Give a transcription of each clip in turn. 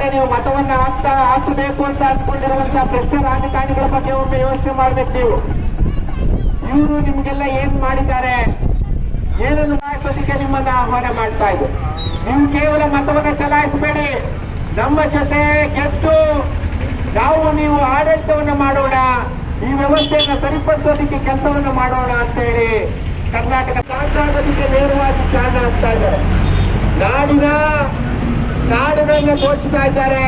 ಮತ್ತೆ ನೀವು ಮತವನ್ನ ಹಾಕ್ತಾ ಹಾಕಬೇಕು ಅಂತ ಅನ್ಕೊಂಡಿರುವಂತಹ ಭ್ರಷ್ಟ ರಾಜಕಾರಣಿಗಳ ಬಗ್ಗೆ ಒಮ್ಮೆ ಯೋಚನೆ ಮಾಡ್ಬೇಕು ನೀವು. ಇವರು ನಿಮ್ಗೆಲ್ಲ ಏನ್ ಮಾಡಿದ್ದಾರೆ? ಏನನ್ನು ಮಾಡಿಸೋದಿಕ್ಕೆ ನಿಮ್ಮನ್ನ ಆಹ್ವಾನ ಮಾಡ್ತಾ ಇದ್ರು ನೀವು ಕೇವಲ ಮತವನ್ನ ಚಲಾಯಿಸಬೇಡಿ. ನಮ್ಮ ಜೊತೆ ಗೆದ್ದು ನಾವು ನೀವು ಆಡಳಿತವನ್ನ ಮಾಡೋಣ. ಈ ವ್ಯವಸ್ಥೆಯನ್ನ ಸರಿಪಡಿಸೋದಕ್ಕೆ ಕೆಲಸವನ್ನ ಮಾಡೋಣ ಅಂತ ಹೇಳಿ ಕರ್ನಾಟಕ ಸಾಕಾಗೋದಕ್ಕೆ ನೇರವಾಗಿ ಕಾರಣ ಆಗ್ತಾ ಇದ್ದಾರೆ. ನಾಡಿನ ಕಾಡುಗಳನ್ನ ದೋಚುತ್ತಾ ಇದ್ದಾರೆ,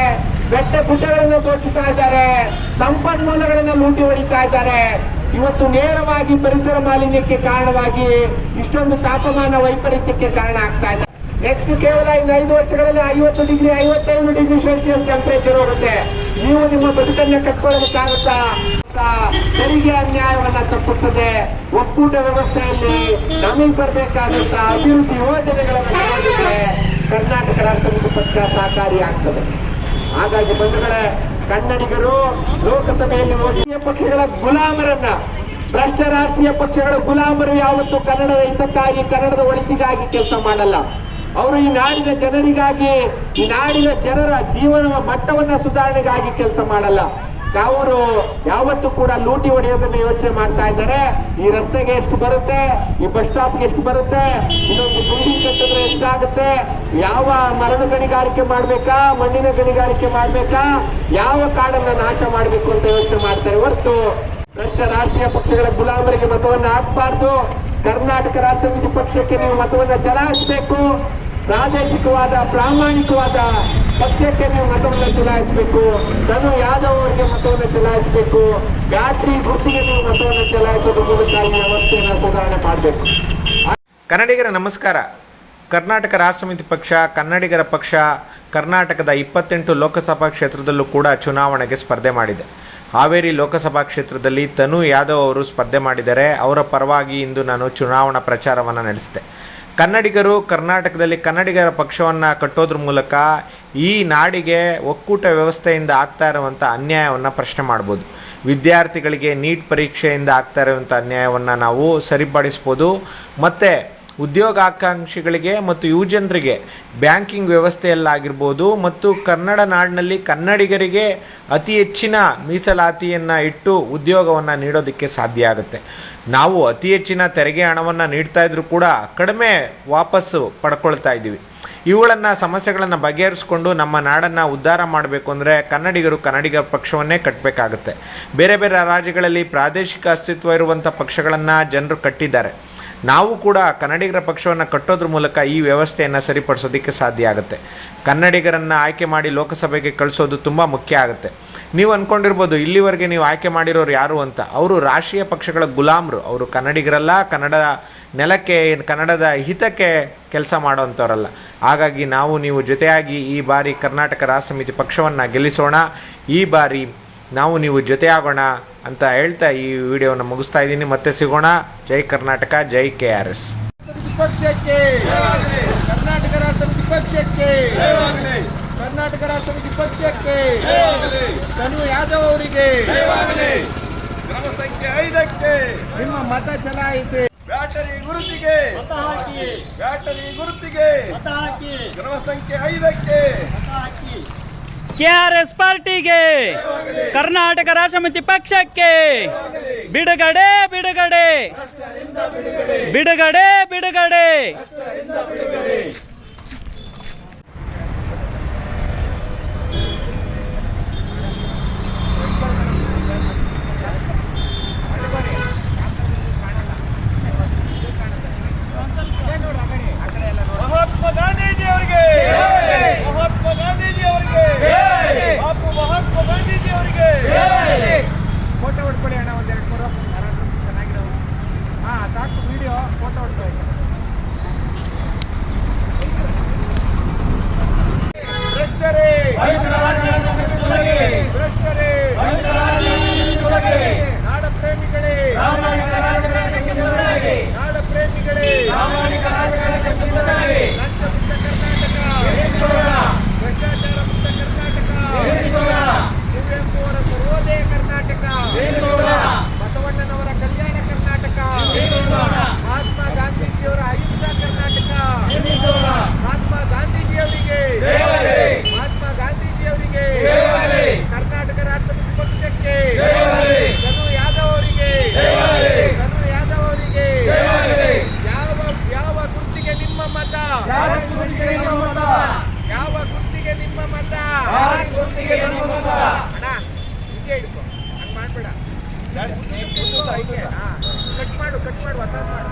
ಬೆಟ್ಟ ಗುಡ್ಡಗಳನ್ನ ದೋಚುತ್ತಾ ಇದ್ದಾರೆ, ಸಂಪನ್ಮೂಲಗಳನ್ನ ಲೂಟಿ ಹೊಡಿತಾ ಇದ್ದಾರೆ. ಇವತ್ತು ನೇರವಾಗಿ ಪರಿಸರ ಮಾಲಿನ್ಯಕ್ಕೆ ಕಾರಣವಾಗಿ ಇಷ್ಟೊಂದು ತಾಪಮಾನ ವೈಪರೀತ್ಯಕ್ಕೆ ಕಾರಣ ಆಗ್ತಾ ಇದೆ. ನೆಕ್ಸ್ಟ್ ಕೇವಲ ಇನ್ನು ಐದು ವರ್ಷಗಳಲ್ಲಿ ಐವತ್ತು ಡಿಗ್ರಿ, ಐವತ್ತೈದು ಡಿಗ್ರಿ ಸೆಲ್ಸಿಯಸ್ ಟೆಂಪರೇಚರ್ ಹೋಗುತ್ತೆ. ನೀವು ನಿಮ್ಮ ಬದುಕನ್ನ ಕಟ್ಕೊಳ್ಳಬೇಕಾಗುತ್ತ ತೆರಿಗೆ ಅನ್ಯಾಯವನ್ನ ತಪ್ಪಿಸದೆ ಒಕ್ಕೂಟ ವ್ಯವಸ್ಥೆಯಲ್ಲಿ ನಮಗೆ ಬರಬೇಕಾದಂತಹ ಅಭಿವೃದ್ಧಿ ಯೋಜನೆಗಳನ್ನು ಕರ್ನಾಟಕ ರಾಷ್ಟ್ರ ಸಮಿತಿ ಪಕ್ಷ ಸಹಕಾರಿ ಆಗ್ತದೆ. ಹಾಗಾಗಿ ಬಂಧುಗಳೇ, ಕನ್ನಡಿಗರು ಲೋಕಸಭೆಯಲ್ಲಿ ರಾಜಕೀಯ ಪಕ್ಷಗಳ ಗುಲಾಮರನ್ನ, ಭ್ರಷ್ಟ ರಾಷ್ಟ್ರೀಯ ಪಕ್ಷಗಳ ಗುಲಾಮರು ಯಾವತ್ತು ಕನ್ನಡದ ಹಿತಕ್ಕಾಗಿ, ಕನ್ನಡದ ಒಳಿತಿಗಾಗಿ ಕೆಲಸ ಮಾಡಲ್ಲ. ಅವರು ಈ ನಾಡಿನ ಜನರಿಗಾಗಿ, ಈ ನಾಡಿನ ಜನರ ಜೀವನ ಮಟ್ಟವನ್ನ ಸುಧಾರಣೆಗಾಗಿ ಕೆಲಸ ಮಾಡಲ್ಲ. ಅವರು ಯಾವತ್ತು ಕೂಡ ಲೂಟಿ ಹೊಡೆಯೋದನ್ನ ಯೋಚನೆ ಮಾಡ್ತಾ ಇದ್ದಾರೆ. ಈ ರಸ್ತೆಗೆ ಎಷ್ಟು ಬರುತ್ತೆ? ಈ ಬಸ್ ಸ್ಟಾಪ್ಗೆ ಎಷ್ಟು ಬರುತ್ತೆ? ಇನ್ನೊಂದು ಬಿಲ್ಡಿಂಗ್ ಕಟ್ಟಿದ್ರೆ ಎಷ್ಟಾಗುತ್ತೆ? ಯಾವ ಮರದ ಗಣಿಗಾರಿಕೆ ಮಾಡ್ಬೇಕಾ? ಮಣ್ಣಿನ ಗಣಿಗಾರಿಕೆ ಮಾಡ್ಬೇಕಾ? ಯಾವ ಕಾಡನ್ನ ನಾಶ ಮಾಡಬೇಕು ಅಂತ ಯೋಚನೆ ಮಾಡ್ತಾರೆ ಹೊರತು ಭ್ರಷ್ಟ ರಾಷ್ಟ್ರೀಯ ಪಕ್ಷಗಳ ಗುಲಾಮರಿಗೆ ಮತವನ್ನ ಹಾಕಬಾರ್ದು. ಕರ್ನಾಟಕ ರಾಷ್ಟ್ರ ಪಕ್ಷಕ್ಕೆ ನೀವು ಮತವನ್ನ ಚಲಾಯಿಸಬೇಕು. ಪ್ರಾದೇಶಿಕವಾದ, ಪ್ರಾಮಾಣಿಕವಾದ ಪಕ್ಷಕ್ಕೆ ನೀವು ಮತವನ್ನು ಚಲಾಯಿಸಬೇಕು. ತನು ಯಾದವ್ ಅವರಿಗೆ ಮತವನ್ನು ಚಲಾಯಿಸಬೇಕು. ಬ್ಯಾಟ್ರಿ ಗುರುತಿಗೆ ನೀವು ಮತವನ್ನು ಚಲಾಯಿಸೋದ್ರ ಮೂಲಕ ವ್ಯವಸ್ಥೆಯನ್ನು ಸುಧಾರಣೆ ಮಾಡಬೇಕು. ಕನ್ನಡಿಗರ ನಮಸ್ಕಾರ. ಕರ್ನಾಟಕ ರಾಷ್ಟ್ರ ಸಮಿತಿ ಪಕ್ಷ, ಕನ್ನಡಿಗರ ಪಕ್ಷ, ಕರ್ನಾಟಕದ ಇಪ್ಪತ್ತೆಂಟು ಲೋಕಸಭಾ ಕ್ಷೇತ್ರದಲ್ಲೂ ಕೂಡ ಚುನಾವಣೆಗೆ ಸ್ಪರ್ಧೆ ಮಾಡಿದೆ. ಹಾವೇರಿ ಲೋಕಸಭಾ ಕ್ಷೇತ್ರದಲ್ಲಿ ತನು ಯಾದವ್ ಅವರು ಸ್ಪರ್ಧೆ ಮಾಡಿದರೆ ಅವರ ಪರವಾಗಿ ಇಂದು ನಾನು ಚುನಾವಣಾ ಪ್ರಚಾರವನ್ನು ನಡೆಸಿದೆ. ಕನ್ನಡಿಗರು ಕರ್ನಾಟಕದಲ್ಲಿ ಕನ್ನಡಿಗರ ಪಕ್ಷವನ್ನು ಕಟ್ಟೋದ್ರ ಮೂಲಕ ಈ ನಾಡಿಗೆ ಒಕ್ಕೂಟ ವ್ಯವಸ್ಥೆಯಿಂದ ಆಗ್ತಾ ಇರುವಂಥ ಅನ್ಯಾಯವನ್ನು ಪ್ರಶ್ನೆ ಮಾಡ್ಬೋದು. ವಿದ್ಯಾರ್ಥಿಗಳಿಗೆ ನೀಟ್ ಪರೀಕ್ಷೆಯಿಂದ ಆಗ್ತಾ ಇರುವಂಥ ಅನ್ಯಾಯವನ್ನು ನಾವು ಸರಿಪಡಿಸ್ಬೋದು. ಮತ್ತು ಉದ್ಯೋಗಾಕಾಂಕ್ಷಿಗಳಿಗೆ ಮತ್ತು ಯುವಜನರಿಗೆ ಬ್ಯಾಂಕಿಂಗ್ ವ್ಯವಸ್ಥೆಯಲ್ಲಾಗಿರ್ಬೋದು ಮತ್ತು ಕನ್ನಡ ನಾಡಿನಲ್ಲಿ ಕನ್ನಡಿಗರಿಗೆ ಅತಿ ಹೆಚ್ಚಿನ ಮೀಸಲಾತಿಯನ್ನು ಇಟ್ಟು ಉದ್ಯೋಗವನ್ನು ನೀಡೋದಕ್ಕೆ ಸಾಧ್ಯ ಆಗುತ್ತೆ. ನಾವು ಅತಿ ಹೆಚ್ಚಿನ ತೆರಿಗೆ ಹಣವನ್ನು ನೀಡ್ತಾ ಇದ್ರೂ ಕೂಡ ಕಡಿಮೆ ವಾಪಸ್ಸು ಪಡ್ಕೊಳ್ತಾ ಇದ್ದೀವಿ. ಇವುಗಳನ್ನು ಸಮಸ್ಯೆಗಳನ್ನು ಬಗೆಹರಿಸ್ಕೊಂಡು ನಮ್ಮ ನಾಡನ್ನು ಉದ್ಧಾರ ಮಾಡಬೇಕು ಅಂದರೆ ಕನ್ನಡಿಗರು ಕನ್ನಡಿಗ ಪಕ್ಷವನ್ನೇ ಕಟ್ಟಬೇಕಾಗುತ್ತೆ ಬೇರೆ ಬೇರೆ ರಾಜ್ಯಗಳಲ್ಲಿ ಪ್ರಾದೇಶಿಕ ಅಸ್ತಿತ್ವ ಇರುವಂಥ ಪಕ್ಷಗಳನ್ನು ಜನರು ಕಟ್ಟಿದ್ದಾರೆ. ನಾವು ಕೂಡ ಕನ್ನಡಿಗರ ಪಕ್ಷವನ್ನು ಕಟ್ಟೋದ್ರ ಮೂಲಕ ಈ ವ್ಯವಸ್ಥೆಯನ್ನು ಸರಿಪಡಿಸೋದಕ್ಕೆ ಸಾಧ್ಯ ಆಗುತ್ತೆ. ಕನ್ನಡಿಗರನ್ನು ಆಯ್ಕೆ ಮಾಡಿ ಲೋಕಸಭೆಗೆ ಕಳಿಸೋದು ತುಂಬ ಮುಖ್ಯ ಆಗುತ್ತೆ. ನೀವು ಅಂದ್ಕೊಂಡಿರ್ಬೋದು ಇಲ್ಲಿವರೆಗೆ ನೀವು ಆಯ್ಕೆ ಮಾಡಿರೋರು ಯಾರು ಅಂತ. ಅವರು ರಾಷ್ಟ್ರೀಯ ಪಕ್ಷಗಳ ಗುಲಾಮರು. ಅವರು ಕನ್ನಡಿಗರಲ್ಲ, ಕನ್ನಡ ನೆಲಕ್ಕೆ, ಕನ್ನಡದ ಹಿತಕ್ಕೆ ಕೆಲಸ ಮಾಡೋವಂಥವ್ರಲ್ಲ ಹಾಗಾಗಿ ನಾವು ನೀವು ಜೊತೆಯಾಗಿ ಈ ಬಾರಿ ಕರ್ನಾಟಕ ರಾಷ್ಟ್ರ ಸಮಿತಿ ಪಕ್ಷವನ್ನು ಗೆಲ್ಲಿಸೋಣ. ಈ ಬಾರಿ ನಾವು ನೀವು ಜೊತೆಯಾಗೋಣ ಅಂತ ಹೇಳ್ತಾ ಈ ವಿಡಿಯೋನ ಮುಗಿಸ್ತಾ ಇದ್ದೀನಿ. ಮತ್ತೆ ಸಿಗೋಣ. ಜೈ ಕರ್ನಾಟಕ ಜೈ ಕೆ ಆರ್ ಎಸ್. ಪಕ್ಷಕ್ಕೆ. ಕರ್ನಾಟಕ ರಾಷ್ಟ್ರ ಸಮಿತಿ ಪಕ್ಷಕ್ಕೆ ಕರ್ನಾಟಕ ರಾಷ್ಟ್ರ ವಿಪಕ್ಷಕ್ಕೆ ಪಕ್ಷಕ್ಕೆ ತನು ಯಾದವ್ ಅವರಿಗೆ. ಗ್ರಾಮ ಸಂಖ್ಯೆ ಐದಕ್ಕೆ. ನಿಮ್ಮ ಮತ ಚಲಾಯಿಸಿ. ಬ್ಯಾಟರಿ ಗುರುತಿಗೆ. ಬ್ಯಾಟರಿ ಗುರುತಿಗೆ. ಕ್ರಮ ಸಂಖ್ಯೆ ಐದಕ್ಕೆ. ಕೆಆರ್ಎಸ್ ಪಾರ್ಟಿಗೆ. ಕರ್ನಾಟಕ ರಾಷ್ಟ್ರಮಿತಿ ಪಕ್ಷಕ್ಕೆ. ಬಿಡುಗಡೆ ಬಿಡುಗಡೆ. ಬಿಡುಗಡೆ ಬಿಡುಗಡೆ. ನಿಮ್ಮ ಮತ? ಯಾವ ಗುಂಪಿಗೆ ನಿಮ್ಮ ಮತ? ಯಾವ ಗುಂಪಿಗೆ ನಿಮ್ಮ ಮತ? ಯಾವ ಗುಂಪಿಗೆ ನಿಮ್ಮ ಮತ? ಅಣ್ಣ ಹಿಂಗೆ ಹಿಡ್ಕೊ. ಹಂಗೆ ಮಾಡಬೇಡ. ಕಟ್ ಮಾಡು ಕಟ್ ಮಾಡು ಹೊಸದು ಮಾಡು.